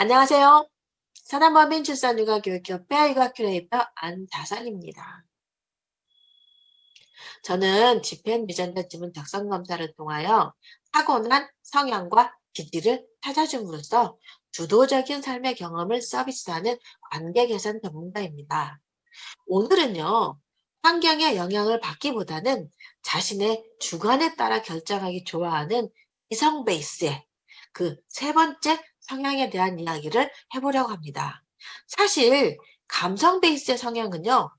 안녕하세요. 사단법인 출산육아교육협회 육아 큐레이터 안다산입니다. 저는 집행 유전자 지문 작성 검사를 통하여 타고난 성향과 기질을 찾아줌으로써 주도적인 삶의 경험을 서비스하는 관계 개선 전문가입니다. 오늘은요, 환경의 영향을 받기보다는 자신의 주관에 따라 결정하기 좋아하는 이성 베이스의 그 세 번째 성향에 대한 이야기를 해보려고 합니다. 사실 감성 베이스의 성향은요.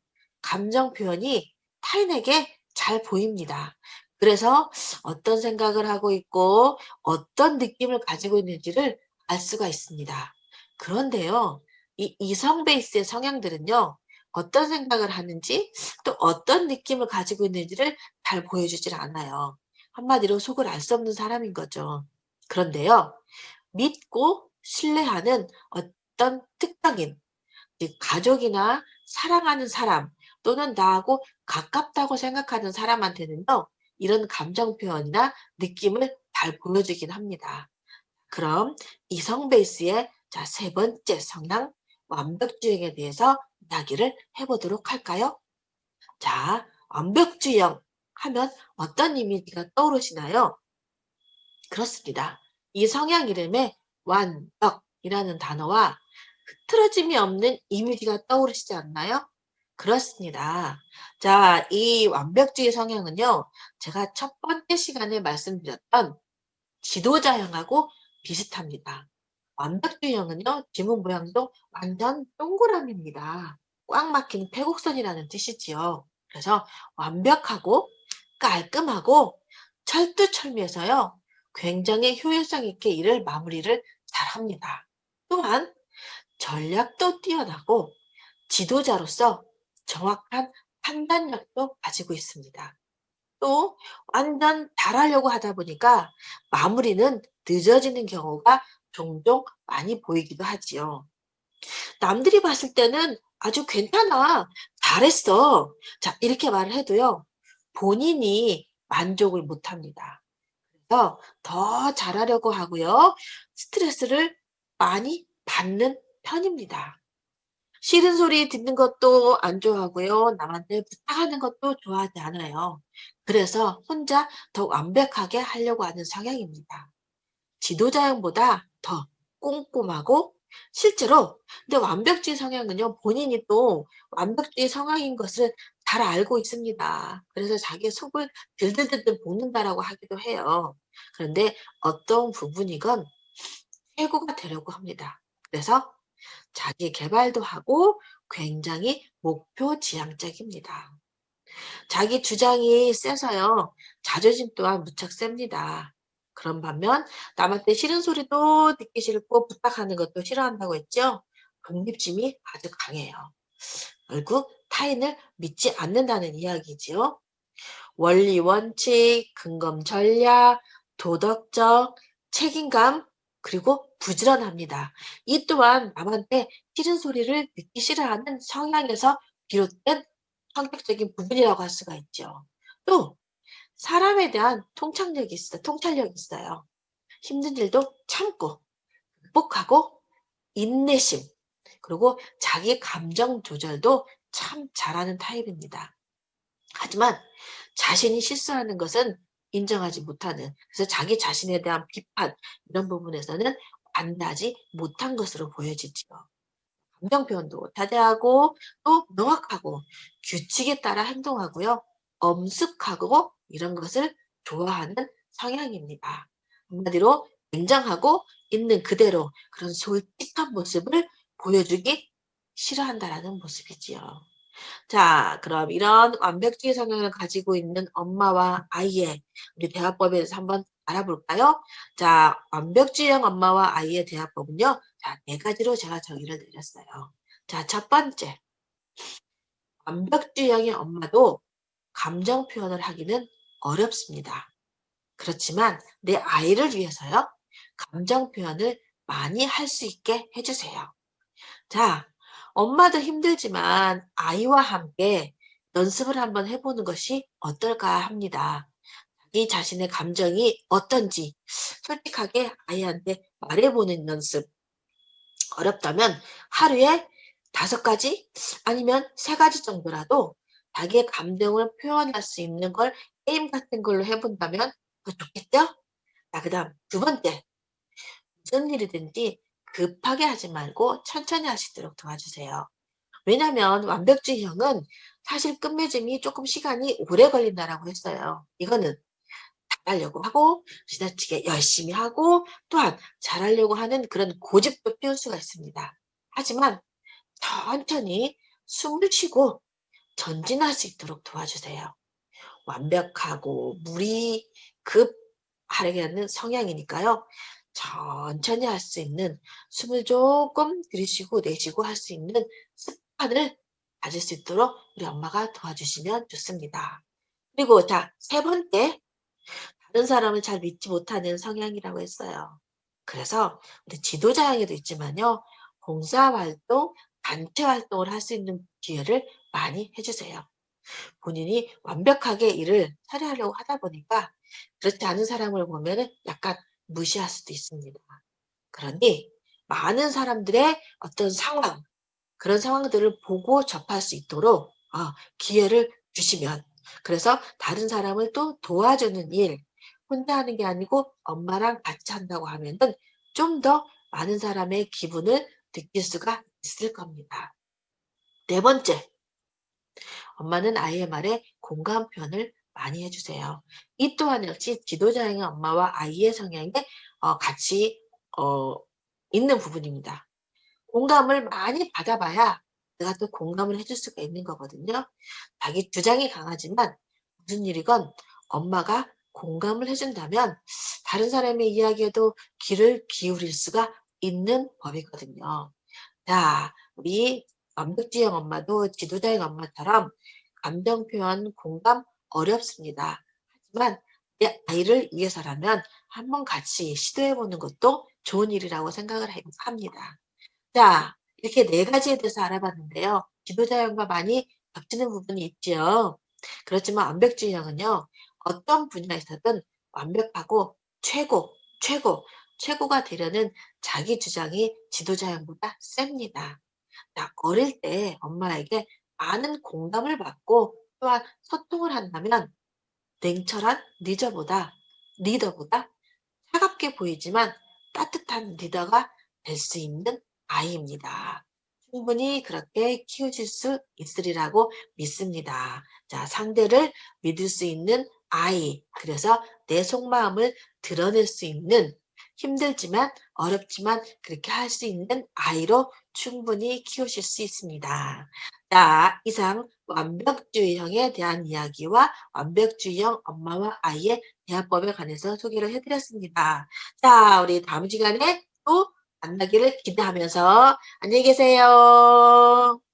감정 표현이 타인에게 잘 보입니다. 그래서 어떤 생각을 하고 있고 어떤 느낌을 가지고 있는지를 알 수가 있습니다. 그런데요. 이 이성 베이스의 성향들은요. 어떤 생각을 하는지 또 어떤 느낌을 가지고 있는지를 잘 보여주질 않아요. 한마디로 속을 알 수 없는 사람인 거죠. 그런데요. 믿고 신뢰하는 어떤 특정인, 즉 가족이나 사랑하는 사람 또는 나하고 가깝다고 생각하는 사람한테는요. 이런 감정 표현이나 느낌을 잘 보여주긴 합니다. 그럼 이성 베이스의 자, 세 번째 성향 완벽주의에 대해서 이야기를 해보도록 할까요? 자, 완벽주의형 하면 어떤 이미지가 떠오르시나요? 그렇습니다. 이 성향 이름에 완벽이라는 단어와 흐트러짐이 없는 이미지가 떠오르시지 않나요? 그렇습니다. 자, 이 완벽주의 성향은요, 제가 첫 번째 시간에 말씀드렸던 지도자형하고 비슷합니다. 완벽주의형은요, 지문 모양도 완전 동그라미입니다. 꽉 막힌 태곡선이라는 뜻이지요. 그래서 완벽하고 깔끔하고 철두철미해서요, 굉장히 효율성 있게 일을 마무리를 잘 합니다. 또한 전략도 뛰어나고 지도자로서 정확한 판단력도 가지고 있습니다. 또 완전 잘하려고 하다 보니까 마무리는 늦어지는 경우가 종종 많이 보이기도 하지요. 남들이 봤을 때는 아주 괜찮아, 잘했어. 자, 이렇게 말을 해도요, 본인이 만족을 못 합니다. 더 잘하려고 하고요. 스트레스를 많이 받는 편입니다. 싫은 소리 듣는 것도 안 좋아하고요. 남한테 부탁하는 것도 좋아하지 않아요. 그래서 혼자 더 완벽하게 하려고 하는 성향입니다. 지도자형보다 더 꼼꼼하고 실제로 근데 완벽주의 성향은요 본인이 또 완벽주의 성향인 것을 잘 알고 있습니다. 그래서 자기 속을 들들들들 볶는다라고 하기도 해요. 그런데 어떤 부분이건 최고가 되려고 합니다. 그래서 자기 개발도 하고 굉장히 목표 지향적입니다. 자기 주장이 세서요. 자존심 또한 무척 셉니다. 그런 반면 남한테 싫은 소리도 듣기 싫고 부탁하는 것도 싫어한다고 했죠. 독립심이 아주 강해요. 결국 타인을 믿지 않는다는 이야기지요. 원리 원칙, 근검 전략, 도덕적, 책임감, 그리고 부지런합니다. 이 또한 남한테 싫은 소리를 듣기 싫어하는 성향에서 비롯된 성격적인 부분이라고 할 수가 있죠. 또 사람에 대한 통찰력이 있어요. 통찰력이 있어요. 힘든 일도 참고 극복하고 인내심 그리고 자기 감정 조절도 참 잘하는 타입입니다. 하지만 자신이 실수하는 것은 인정하지 못하는 그래서 자기 자신에 대한 비판 이런 부분에서는 안다지 못한 것으로 보여지지요. 감정 표현도 자제하고 또 명확하고 규칙에 따라 행동하고요. 엄숙하고 이런 것을 좋아하는 성향입니다. 한마디로 냉정하고 있는 그대로 그런 솔직한 모습을 보여주기 싫어한다라는 모습이지요. 자, 그럼 이런 완벽주의 성향을 가지고 있는 엄마와 아이의 우리 대화법에 대해서 한번 알아볼까요? 자, 완벽주의형 엄마와 아이의 대화법은요. 자, 네 가지로 제가 정의를 내렸어요. 자, 첫 번째. 완벽주의형의 엄마도 감정 표현을 하기는 어렵습니다. 그렇지만 내 아이를 위해서요. 감정 표현을 많이 할 수 있게 해주세요. 자, 엄마도 힘들지만 아이와 함께 연습을 한번 해보는 것이 어떨까 합니다. 자기 자신의 감정이 어떤지 솔직하게 아이한테 말해보는 연습. 어렵다면 하루에 다섯 가지 아니면 세 가지 정도라도 자기의 감정을 표현할 수 있는 걸 게임 같은 걸로 해본다면 더 좋겠죠? 자, 그 다음 두 번째. 무슨 일이든지 급하게 하지 말고 천천히 하시도록 도와주세요. 왜냐하면 완벽주의형은 사실 끝맺음이 조금 시간이 오래 걸린다라고 했어요. 이거는 잘하려고 하고 지나치게 열심히 하고 또한 잘하려고 하는 그런 고집도 피울 수가 있습니다. 하지만 천천히 숨을 쉬고 전진할 수 있도록 도와주세요. 완벽하고 무리 급 하려는 성향이니까요. 천천히 할 수 있는 숨을 조금 들이쉬고 내쉬고 할 수 있는 습관을 가질 수 있도록 우리 엄마가 도와주시면 좋습니다. 그리고 자, 세 번째. 다른 사람을 잘 믿지 못하는 성향이라고 했어요. 그래서 우리 지도자형에도 있지만요. 봉사활동, 단체활동을 할 수 있는 기회를 많이 해주세요. 본인이 완벽하게 일을 처리하려고 하다 보니까 그렇지 않은 사람을 보면 약간 무시할 수도 있습니다. 그러니 많은 사람들의 어떤 상황, 그런 상황들을 보고 접할 수 있도록 어, 기회를 주시면 그래서 다른 사람을 또 도와주는 일, 혼자 하는 게 아니고 엄마랑 같이 한다고 하면은 좀 더 많은 사람의 기분을 느낄 수가 있을 겁니다. 네 번째, 엄마는 아이의 말에 공감 표현을 많이 해주세요. 이 또한 역시 지도자형의 엄마와 아이의 성향에 어, 같이 어, 있는 부분입니다. 공감을 많이 받아봐야 내가 또 공감을 해줄 수가 있는 거거든요. 자기 주장이 강하지만 무슨 일이건 엄마가 공감을 해준다면 다른 사람의 이야기에도 귀를 기울일 수가 있는 법이거든요. 자, 우리 완벽지형 엄마도 지도자형 엄마처럼 감정 표현, 공감 어렵습니다. 하지만 내 아이를 위해서라면 한번 같이 시도해보는 것도 좋은 일이라고 생각을 합니다. 자, 이렇게 네 가지에 대해서 알아봤는데요. 지도자형과 많이 겹치는 부분이 있지요. 그렇지만 완벽주의형은요. 어떤 분야에서든 완벽하고 최고, 최고, 최고가 되려는 자기 주장이 지도자형보다 셉니다. 자, 어릴 때 엄마에게 많은 공감을 받고 또한 소통을 한다면 냉철한 리더보다 리더보다 차갑게 보이지만 따뜻한 리더가 될 수 있는 아이입니다. 충분히 그렇게 키우실 수 있으리라고 믿습니다. 자, 상대를 믿을 수 있는 아이. 그래서 내 속마음을 드러낼 수 있는 힘들지만 어렵지만 그렇게 할 수 있는 아이로 충분히 키우실 수 있습니다. 자, 이상 완벽주의형에 대한 이야기와 완벽주의형 엄마와 아이의 대화법에 관해서 소개를 해드렸습니다. 자, 우리 다음 시간에 또 만나기를 기대하면서 안녕히 계세요.